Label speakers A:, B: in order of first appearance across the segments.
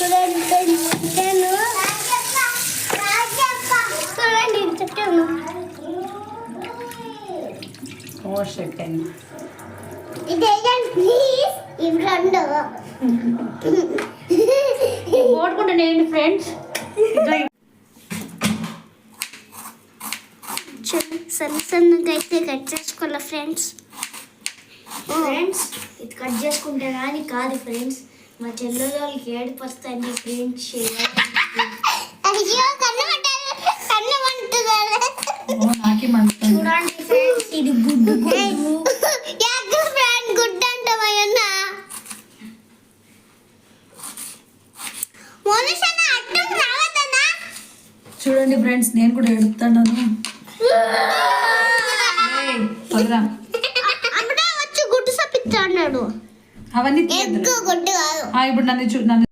A: చూడండి చూడండి ప్లీజ్ ఇవి రెండు
B: ఫ్రెండ్స్
A: సన్న సన్నగా అయితే కట్ చేసుకోవాలి ఫ్రెండ్స్
C: ఫ్రెండ్స్ ఇది కట్ చేసుకుంటే కానీ కాదు ఫ్రెండ్స్ మా చెల్లెలు వాళ్ళకి ఏడుపు వస్తాయని ఫ్రెండ్స్
A: అయ్యో కన్ను పట్టారు కన్ను పట్టుతారు
B: నాకే మంచి
C: చూడండి ఫ్రెండ్స్ ఇది గుడ్డు
A: ఫ్రెండ్ అంటామయ్యన్న
B: చూడండి ఫ్రెండ్స్ నేను కూడా ఎడుతాను వదరా
A: అప్పుడే వచ్చి గుడ్డు సప్పిస్తాడు
B: అవన్నీ.
A: గుడ్డు
B: ఇప్పుడు నన్ను చూ నన్ను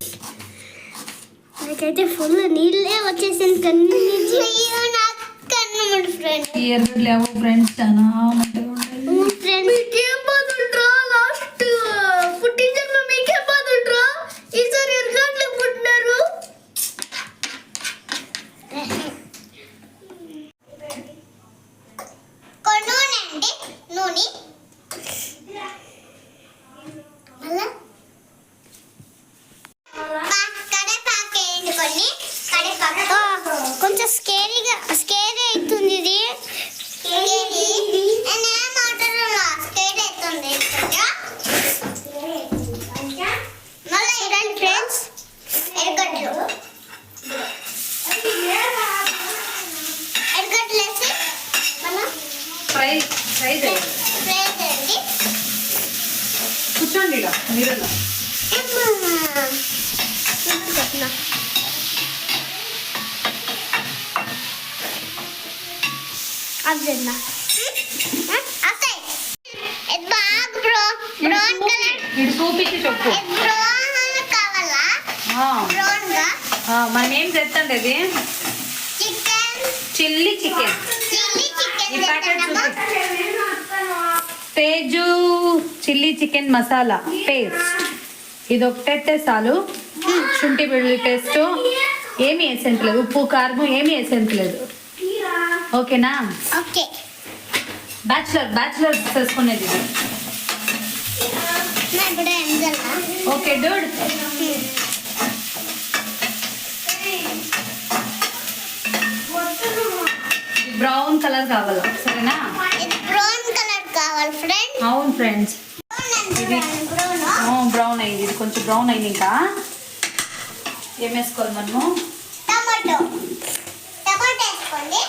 A: నాకైతే ఫుల్ నీళ్ళే వచ్చేసింది కన్ను అయ్యో నాకు కన్ను ముడి ఫ్రెండ్
B: ఎర్ర లేవు ఫ్రెండ్స్ చాలా మంటగా ఉన్నాయి.
A: ఫ్రెండ్
C: మీకేం బాధుంట్రా లాస్ట్ పుట్టిన జన్మ మీకేం బాధుంట్రా ఈసారి ఎరగట్లకు పుట్టినారు
A: నూనె అండి నూనె మళ్ళా కడేపాకు వేయండి కొన్ని కడేపాకు కొంచెం స్కేరీగా స్కేరీ అవుతుంది ఇది స్కేరీ అవుతుంది మళ్ళీ ఇరండి ఫ్రెండ్స్ ఎరగడ్లు ఎరగడ్లు వేసి మనం
B: ఫ్రై ఫ్రై చేయాలి
A: ఫ్రై చేయండి
B: కూర్చోండి ఇలా మీరన్నా
A: అదేనా బాగా బ్రో బ్రౌన్ కలర్
B: ఇటు చూపించి చెప్పు
A: బ్రౌన్ కావాలా
B: ఆ,
A: బ్రౌన్గా
B: ఆ, మనం ఏం చేస్తాండి అది
A: చికెన్.
B: Chilli chicken. ఈ ప్యాకెట్ పేజు చిల్లీ చికెన్ మసాలా పేస్ట్. ఇది ఒకటైతే చాలు. శుంఠి వెల్లుల్లి పేస్ట్. ఏమి వేసేంతలేదు ఉప్పు కారం ఏమి వేసేంతలేదు ఓకేనా?
A: ఓకే.
B: బ్యాచులర్ బ్యాచులర్ చేసుకునేది ఓకే డూడ్ బ్రౌన్ కలర్ కావాలా? సరేనా
A: ఇది బ్రౌన్ కలర్ కావాలి ఫ్రెండ్
B: అవును ఫ్రెండ్స్.
A: బ్రౌన్
B: బ్రౌన్ అయింది. ఇది కొంచెం బ్రౌన్ అయింది ఇంకా. ఏం వేసుకోవాలి మనము?
A: టమాటో. టమాటో వేసుకోండి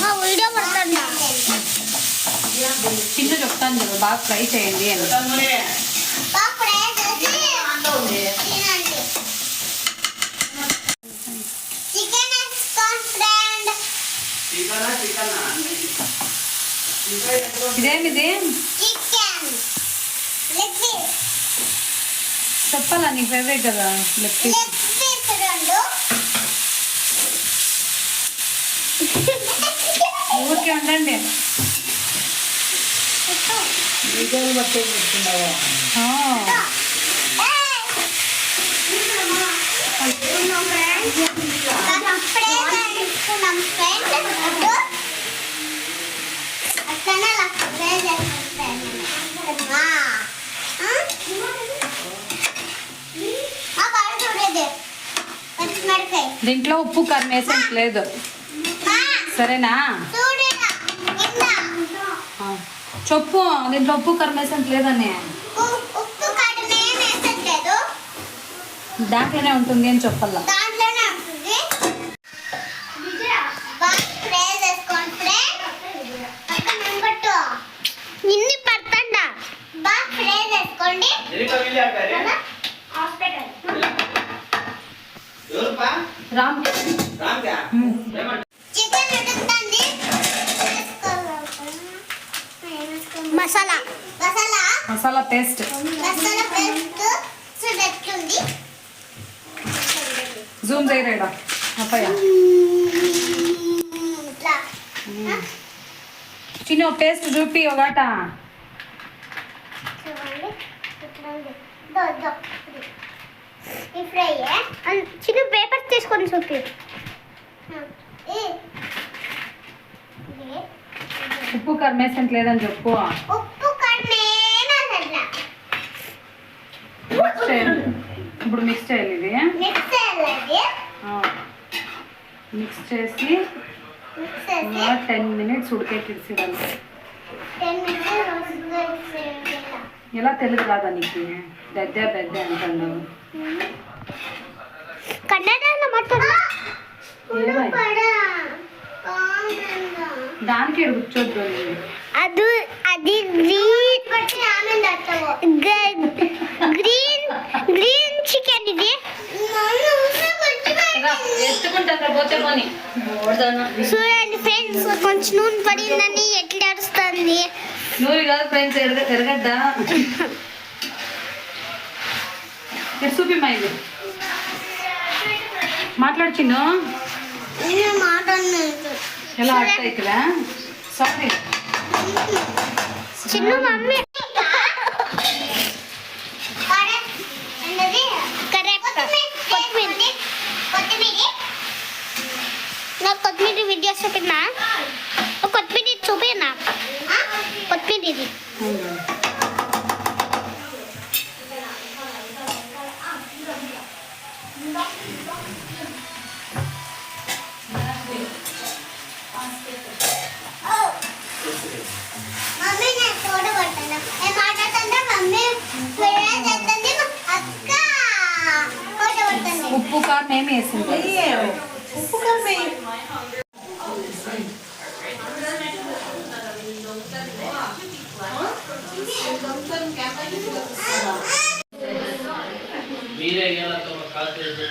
A: మా వీడియో పడుతుందా
B: చిన్న చెప్తాను చూడు బాగా ఫ్రై చేయండి అని. ఇదేమిది? చెప్పాలా నీ ఫేవరెట్ కదా లెగ్ ఊరికే ఉండండి. ఉండండి ఆ, దీంట్లో ఉప్పు కారం వేసేంత లేదు. సరేనా? చెప్పు దీంట్లో ఉప్పు కారం వేసేంత లేదని దాంట్లోనే ఉంటుంది అని చెప్పాలా
A: నిన్ను పడతాండ. బాగా ఫ్రై చేసుకోండి. హాస్పిటల్.
B: రామ్
A: చికెన్ ఉడుకుతుంది వేసుకోవాలి masala. Masala.
B: Masala paste.
A: Masala paste చూడట్టుంది
B: zoom చేయలేడా అప్పయ్య
A: ఇట్లా.
B: చిన్న పేస్ట్ చూపి ఒకట
A: చిన్న పేపర్ తీసుకొని చూపి.
B: ఉప్పు కర్మేసెంట్ లేదని చెప్పు.
A: ఉప్పు
B: మిక్స్ చేయాలి. ఇప్పుడు మిక్స్ చేయాలి ఇది.
A: మిక్స్
B: చేసి టెన్ మినిట్స్
A: టెన్ మినిట్స్
B: ఎలా తెలుగు రాదా నీకు. దద్ద దద్ద అంటున్నావు
A: కన్నడ?
B: దానికి కూర్చోద్దు
A: అది అది గ్రీన్ గ్రీన్ గ్రీన్ చికెన్ ఇది. చూడండి ఫ్రెండ్స్ కొంచెం నూనె పడిందని ఎట్లా అరుస్తుంది?
B: నూనె కాదు ఫ్రెండ్స్ ఎరగ ఎరగద్దా? చూపి మా ఇది.
A: మాట్లాడుచిండు మాట్లాడలేదు ಎಲ್ಲ ಆಗ್ತಾ ಇಕ್ಕಿಲ್ಲ
B: ಸಾರಿ కారం ఏమి వేసింది.
D: మీరే ఎలా కాల్ చేసి